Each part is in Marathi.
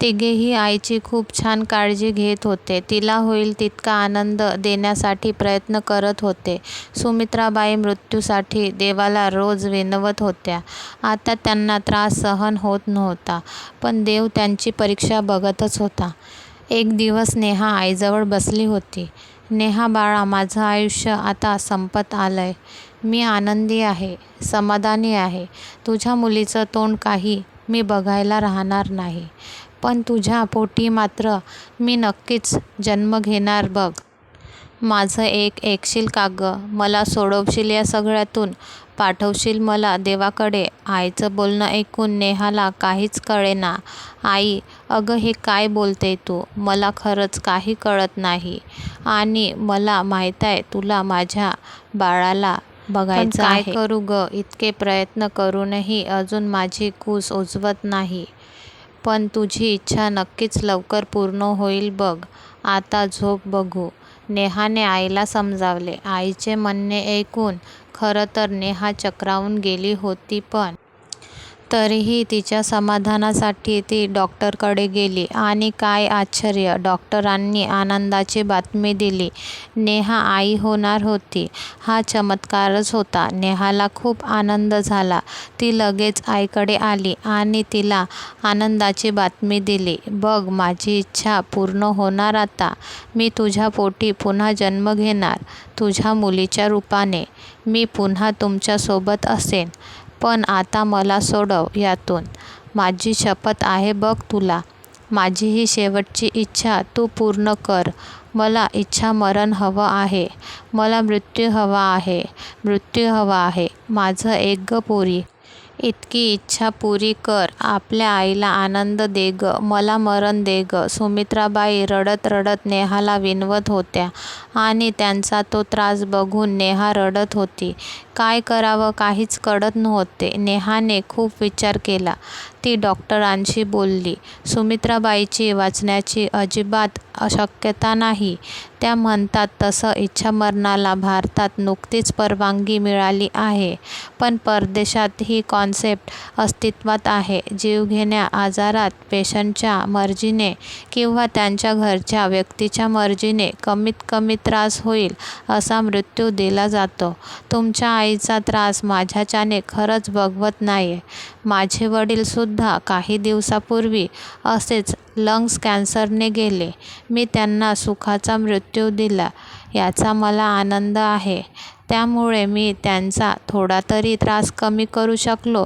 तिघेही आईची खूप छान काळजी घेत होते. तिला होईल तितका आनंद देण्यासाठी प्रयत्न करत होते. सुमित्राबाई मृत्यूसाठी देवाला रोज विनवत होत्या. आता त्यांना त्रास सहन होत नव्हता. पण देव त्यांची परीक्षा बघतच होता. एक दिवस नेहा आईजवळ बसली होती. नेहा बाळा, माझं आयुष्य आता संपत आलं आहे मी आनंदी आहे, समाधानी आहे. तुझ्या मुलीचं तोंड काही मी बघायला राहणार नाही. पण तुझ्या पोटी मात्र मी नक्कीच जन्म घेणार बघ. माझं एक ऐकशील का गं? मला सोडवशील या सगळ्यातून? पाठवशील मला देवाकडे? आईचं बोलणं ऐकून नेहाला काहीच कळेना. आई, अगं हे काय बोलतेय तू? मला खरंच काही कळत नाही. आणि मला माहीतय तुला माझ्या बाळाला बघायचं आहे. पण काय करू गं? इतके प्रयत्न करूनही अजून माझी कूस उगवत नाही. पण तुझी इच्छा नक्कीच लवकर पूर्ण होईल बघ. आता झोप बघू. नेहाने आईला समजावले. आईचे म्हणणे ऐकून खरं तर नेहा चक्रावून गेली होती पण तरीही तिच्या समाधानासाठी ती डॉक्टरकडे गेली. आणि काय आश्चर्य, डॉक्टरांनी आनंदाची बातमी दिली. नेहा आई होणार होती. हा चमत्कारच होता. नेहाला खूप आनंद झाला. ती लगेच आईकडे आली आणि तिला आनंदाची बातमी दिली. बघ, माझी इच्छा पूर्ण होणार आता. मी तुझ्या पोटी पुन्हा जन्म घेणार, तुझ्या मुलीच्या रूपाने. मी पुन्हा तुमच्यासोबत असेन. पण आता मला सोडव यातून. माझी शपथ आहे बघ तुला. माझी ही शेवटची इच्छा तू पूर्ण कर. मला इच्छामरण हवं आहे. मला मृत्यू हवा आहे. मृत्यू हवा आहे. माझं ऐक गं पोरी. इतकी इच्छा पुरी कर. आपल्या आईला आनंद दे गं. मला मरण दे गं. सुमित्राबाई रडत रडत नेहाला विनवत होत्या. आणि त्यांचा तो त्रास बघून नेहा रडत होती. काय करावं काहीच कळत नव्हते. नेहाने खूप विचार केला. ती डॉक्टरांशी बोलली. सुमित्राबाईची वाचण्याची अजिबात शक्यता नाही. त्या म्हणतात तसं इच्छामरणाला भारतात नुकतीच परवानगी मिळाली आहे. पण परदेशात ही कॉन्सेप्ट अस्तित्वात आहे. जीवघेण्या आजारात पेशंटच्या मर्जीने किंवा त्यांच्या घरच्या व्यक्तीच्या मर्जीने कमीत कमी त्रास होईल असा मृत्यू दिला जातो. तुमच्या आईचा त्रास माझ्याच्याने खरंच बघवत नाही माझे वडीलसुद्धा काही दिवसापूर्वी असेच लंग्स कॅन्सरने गेले. मी त्यांना सुखाचा मृत्यू दिला याचा मला आनंद आहे. त्यामुळे मी त्यांचा थोडा तरी त्रास कमी करू शकलो.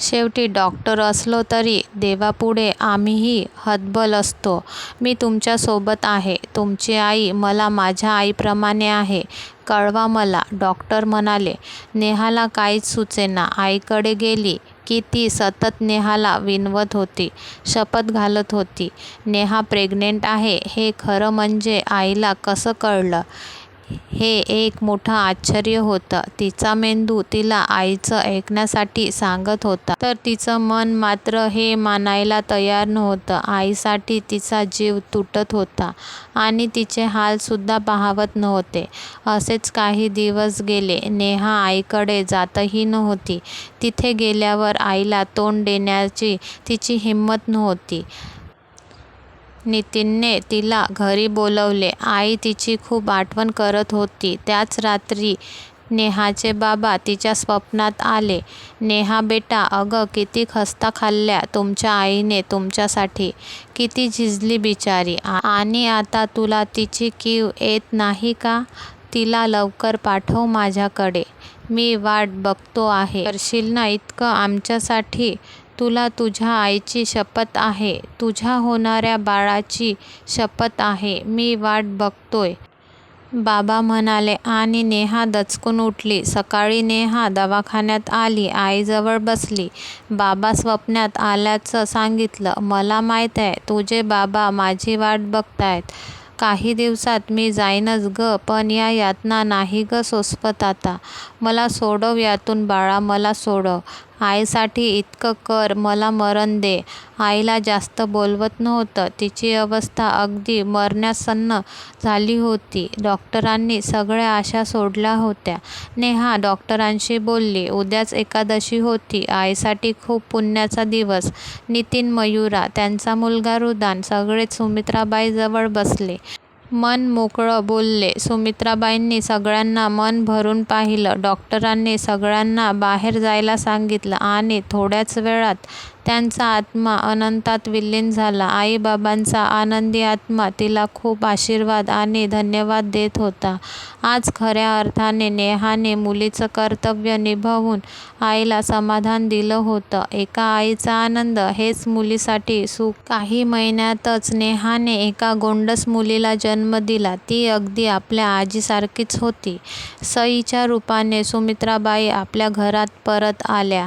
शेवटी डॉक्टर असलो तरी देवापुढे आम्हीही हतबल असतो. मी तुमच्यासोबत आहे. तुमची आई मला माझ्या आईप्रमाणे आहे. कळवा मला. डॉक्टर म्हणाले. नेहाला काहीच सुचेना. आईकडे गेली की ती सतत नेहाला विनवत होती. शपथ घालत होती. नेहा प्रेग्नेंट आहे हे खरं म्हणजे आईला कसं कळलं हे एक मोठं आश्चर्य होतं. तिचा मेंदू तिला आईचं ऐकण्यासाठी सांगत होता. तर तिचं मन मात्र हे मानायला तयार नव्हतं. आईसाठी तिचा जीव तुटत होता. आणि तिचे हालसुद्धा पाहावत नव्हते. असेच काही दिवस गेले. नेहा आईकडे जातही नव्हती. तिथे गेल्यावर आईला तोंड देण्याची तिची हिंमत नव्हती. नितीनने तिला घरी बोलवले आई तिची खूप आठवण करत होती. त्याच रात्री नेहाचे बाबा तिच्या स्वप्नात आले. नेहा बेटा, अगं किती खस्ता खाल्ल्या तुमच्या आईने तुमच्यासाठी. किती झिजली बिचारी. आणि आता तुला तिची कीव येत नाही का? तिला लवकर पाठव माझ्याकडे. मी वाट बघतो आहे. करशील ना इतकं आमच्यासाठी? तुला तुझ्या आईची शपथ आहे. तुझ्या होणाऱ्या बाळाची शपथ आहे. मी वाट बघतोय. बाबा म्हणाले. आणि नेहा दचकून उठली. सकाळी नेहा दवाखान्यात आली. आईजवळ बसली. बाबा स्वप्नात आल्याचं सांगितलं. मला माहीतय तुझे बाबा माझी वाट बघतायत. काही दिवसात मी जाईनच गं पण या यातना नाही गं सोसवत आता. मला सोडव यातून बाळा मला सोडव. आईसाठी इतकं कर मला मरण दे. आईला जास्त बोलवत नव्हतं. तिची अवस्था अगदी मरण्यासन्न झाली होती. डॉक्टरांनी सगळ्या आशा सोडल्या होत्या. नेहा डॉक्टरांशी बोलली उद्याच एकादशी होती. आईसाठी खूप पुण्याचा दिवस. नितीन मयुरा त्यांचा मुलगा रुदान सगळेच सुमित्राबाईजवळ बसले. मन मोकळं बोलले. सुमित्राबाईंनी सगळ्यांना मन भरून पाहिलं. डॉक्टरांनी सगळ्यांना बाहेर जायला सांगितलं आणि थोड्याच वेळात त्यांचा आत्मा अनंतात विलीन झाला. आईबाबांचा आनंदी आत्मा तिला खूप आशीर्वाद आणि धन्यवाद देत होता. आज खऱ्या अर्थाने नेहाने मुलीचं कर्तव्य निभावून आईला समाधान दिलं होतं. एका आईचा आनंद हेच मुलीसाठी सुख. काही महिन्यातच नेहाने एका गोंडस मुलीला जन्म दिला. ती अगदी आपल्या आजीसारखीच होती. सईच्या रूपाने सुमित्राबाई आपल्या घरात परत आल्या.